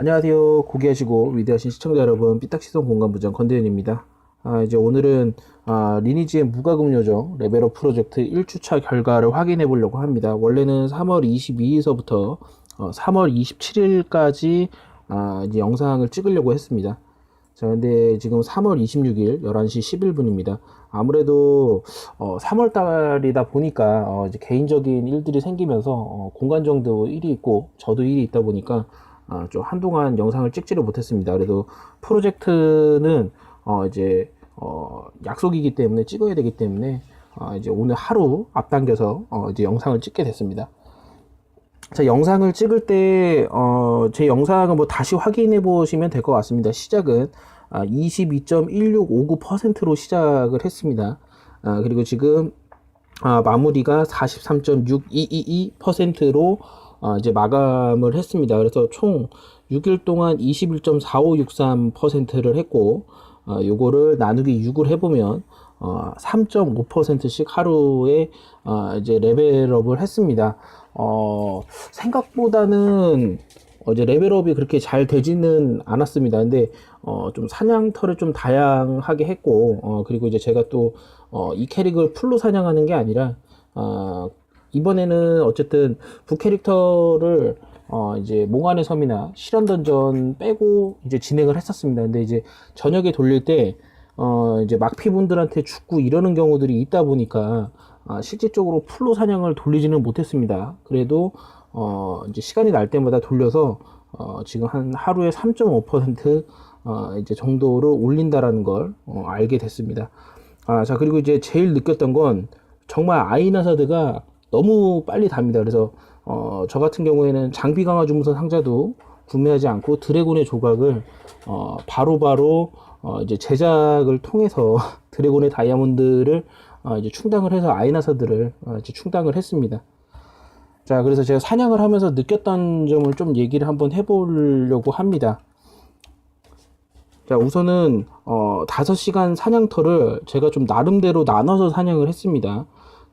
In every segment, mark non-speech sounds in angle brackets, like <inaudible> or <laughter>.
안녕하세요. 고귀하시고 위대하신 시청자 여러분, 삐딱시선 공간부장 건대현입니다. 아, 이제 오늘은 아, 리니지의 무과금 요정 레벨업 프로젝트 1주차 결과를 확인해 보려고 합니다. 원래는 3월 22일서부터 어, 3월 27일까지 아, 이제 영상을 찍으려고 했습니다. 자, 근데 지금 3월 26일 11시 11분입니다. 아무래도 어, 3월 달이다 보니까 어, 이제 개인적인 일들이 생기면서 어, 공간정도 일이 있고 저도 일이 있다 보니까 아, 좀 한동안 영상을 찍지를 못했습니다. 그래도 프로젝트는 어, 이제 어, 약속이기 때문에 찍어야 되기 때문에 어, 이제 오늘 하루 앞당겨서 어, 이제 영상을 찍게 됐습니다. 자, 영상을 찍을 때, 어, 제 영상을 뭐 다시 확인해 보시면 될 것 같습니다. 시작은 아, 22.1659%로 시작을 했습니다. 아, 그리고 지금 아, 마무리가 43.6222%로 어, 이제 마감을 했습니다. 그래서 총 6일 동안 21.4563%를 했고, 어, 요거를 나누기 6을 해보면, 어, 3.5%씩 하루에, 어, 이제 레벨업을 했습니다. 어, 생각보다는, 어, 이제 레벨업이 그렇게 잘 되지는 않았습니다. 근데, 어, 좀 사냥터를 좀 다양하게 했고, 어, 그리고 이제 제가 또, 어, 이 캐릭을 풀로 사냥하는 게 아니라, 어, 이번에는 어쨌든 부캐릭터를 어 이제 몽환의 섬이나 실현 던전 빼고 이제 진행을 했었습니다. 근데 이제 저녁에 돌릴 때 어 이제 막피 분들한테 죽고 이러는 경우들이 있다 보니까 아, 실질적으로 풀로 사냥을 돌리지는 못했습니다. 그래도 어 이제 시간이 날 때마다 돌려서 어 지금 한 하루에 3.5%어 이제 정도를 올린다라는 걸 어, 알게 됐습니다. 아, 자 그리고 이제 제일 느꼈던 건 정말 아이나사드가 너무 빨리 답니다. 그래서 어, 저 같은 경우에는 장비 강화 주문서 상자도 구매하지 않고 드래곤의 조각을 어, 바로바로 어, 이제 제작을 통해서 <laughs> 드래곤의 다이아몬드를 어, 이제 충당을 해서 아이나사들을 어, 이제 충당을 했습니다. 자, 그래서 제가 사냥을 하면서 느꼈던 점을 좀 얘기를 한번 해보려고 합니다. 자, 우선은 어, 5시간 사냥터를 제가 좀 나름대로 나눠서 사냥을 했습니다.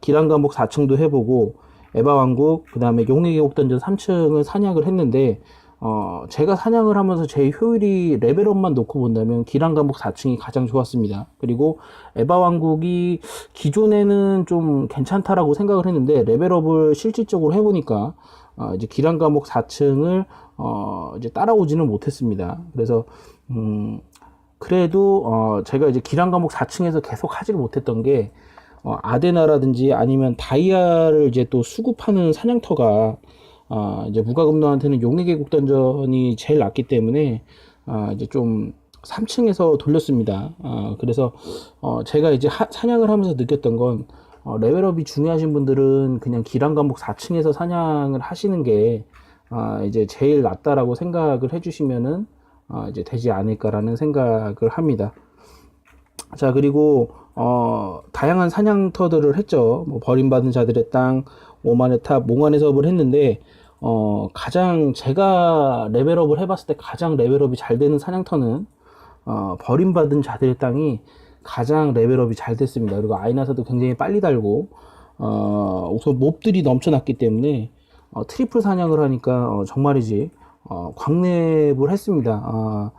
기란 감옥 4층도 해보고 에바 왕국 그다음에 용의 계곡 던전 3층을 사냥을 했는데 어 제가 사냥을 하면서 제 효율이 레벨업만 놓고 본다면 기란 감옥 4층이 가장 좋았습니다. 그리고 에바 왕국이 기존에는 좀 괜찮다라고 생각을 했는데 레벨업을 실질적으로 해보니까 어 이제 기란 감옥 4층을 어 이제 따라오지는 못했습니다. 그래서 음 그래도 어 제가 이제 기란 감옥 4층에서 계속 하지를 못했던 게 어, 아데나라든지 아니면 다이아를 이제 또 수급하는 사냥터가 어, 이제 무과금노한테는 용의 계곡 던전이 제일 낫기 때문에 어, 이제 좀 3층에서 돌렸습니다. 어, 그래서 어, 제가 이제 하, 사냥을 하면서 느꼈던 건 어, 레벨업이 중요하신 분들은 그냥 기란 감옥 4층에서 사냥을 하시는 게 어, 이제 제일 낫다라고 생각을 해주시면은 어, 이제 되지 않을까라는 생각을 합니다. 자 그리고 어, 다양한 사냥터들을 했죠. 뭐 버림받은 자들의 땅, 오만의 탑, 몽환의 섭을 했는데 어, 가장 제가 레벨업을 해봤을 때 가장 레벨업이 잘 되는 사냥터는 어, 버림받은 자들의 땅이 가장 레벨업이 잘 됐습니다. 그리고 아이나사도 굉장히 빨리 달고 어, 우선 몹들이 넘쳐났기 때문에 어, 트리플 사냥을 하니까 어, 정말이지 어, 광랩을 했습니다. 어,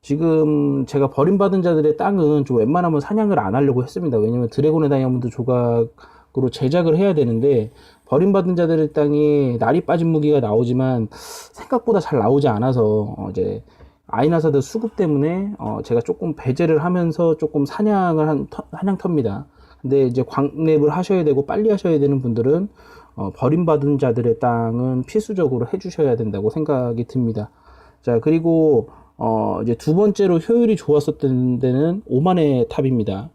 지금 제가 버림받은 자들의 땅은 좀 웬만하면 사냥을 안 하려고 했습니다. 왜냐면 드래곤의 다이아몬드 조각으로 제작을 해야 되는데 버림받은 자들의 땅이 날이 빠진 무기가 나오지만 생각보다 잘 나오지 않아서 어 이제 아이나사드 수급 때문에 어 제가 조금 배제를 하면서 조금 사냥을 한 터, 사냥터입니다. 근데 이제 광랩을 하셔야 되고 빨리 하셔야 되는 분들은 어 버림받은 자들의 땅은 필수적으로 해주셔야 된다고 생각이 듭니다. 자 그리고 어, 이제 두 번째로 효율이 좋았었던 데는 오만의 탑입니다.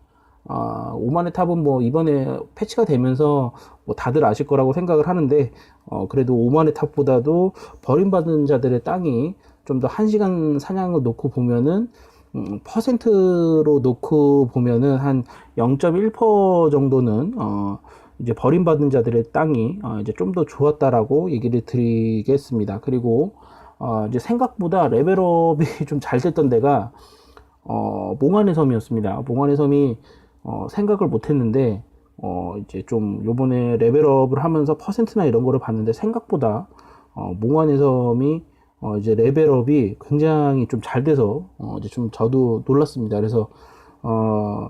아, 오만의 탑은 뭐 이번에 패치가 되면서 뭐 다들 아실 거라고 생각을 하는데, 어, 그래도 오만의 탑보다도 버림받은 자들의 땅이 좀 더 한 시간 사냥을 놓고 보면은, 음, 퍼센트로 놓고 보면은 한 0.1% 정도는, 어, 이제 버림받은 자들의 땅이, 어, 이제 좀 더 좋았다라고 얘기를 드리겠습니다. 그리고, 어, 이제 생각보다 레벨업이 <laughs> 좀 잘 됐던 데가 어, 몽환의 섬이었습니다. 몽환의 섬이 어, 생각을 못 했는데 어, 이제 좀 요번에 레벨업을 하면서 퍼센트나 이런 거를 봤는데 생각보다 어, 몽환의 섬이 어, 이제 레벨업이 굉장히 좀 잘 돼서, 어, 이제 좀 저도 놀랐습니다. 그래서, 어,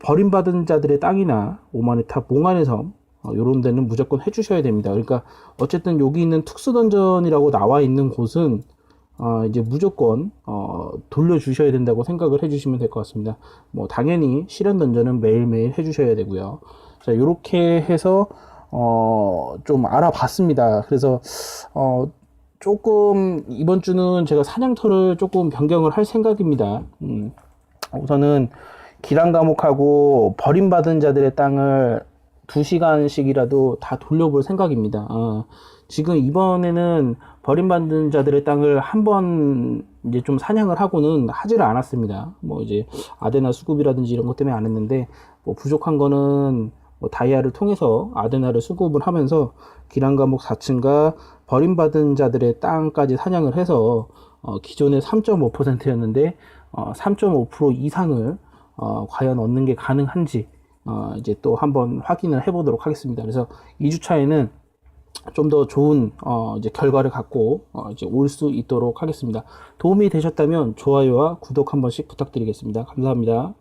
버림받은 자들의 땅이나 오만의 탑, 몽환의 섬, 어, 요런 데는 무조건 해주셔야 됩니다. 그러니까, 어쨌든 여기 있는 특수 던전이라고 나와 있는 곳은, 어, 이제 무조건, 어, 돌려주셔야 된다고 생각을 해주시면 될 것 같습니다. 뭐, 당연히 실현 던전은 매일매일 해주셔야 되고요. 자, 요렇게 해서, 어, 좀 알아봤습니다. 그래서, 어, 조금, 이번 주는 제가 사냥터를 조금 변경을 할 생각입니다. 음, 우선은, 기란 감옥하고 버림받은 자들의 땅을 2시간씩이라도 다 돌려볼 생각입니다. 어, 지금 이번에는 버림받은 자들의 땅을 한번 이제 좀 사냥을 하고는 하지를 않았습니다. 뭐 이제 아데나 수급이라든지 이런 것 때문에 안 했는데 뭐 부족한 거는 뭐 다이아를 통해서 아데나를 수급을 하면서 기란 감옥 4층과 버림받은 자들의 땅까지 사냥을 해서 어, 기존에 3.5%였는데 어, 3.5% 이상을 어, 과연 얻는 게 가능한지 어, 이제 또 한번 확인을 해보도록 하겠습니다. 그래서 2주차에는 좀 더 좋은 어, 이제 결과를 갖고 어, 이제 올 수 있도록 하겠습니다. 도움이 되셨다면 좋아요와 구독 한 번씩 부탁드리겠습니다. 감사합니다.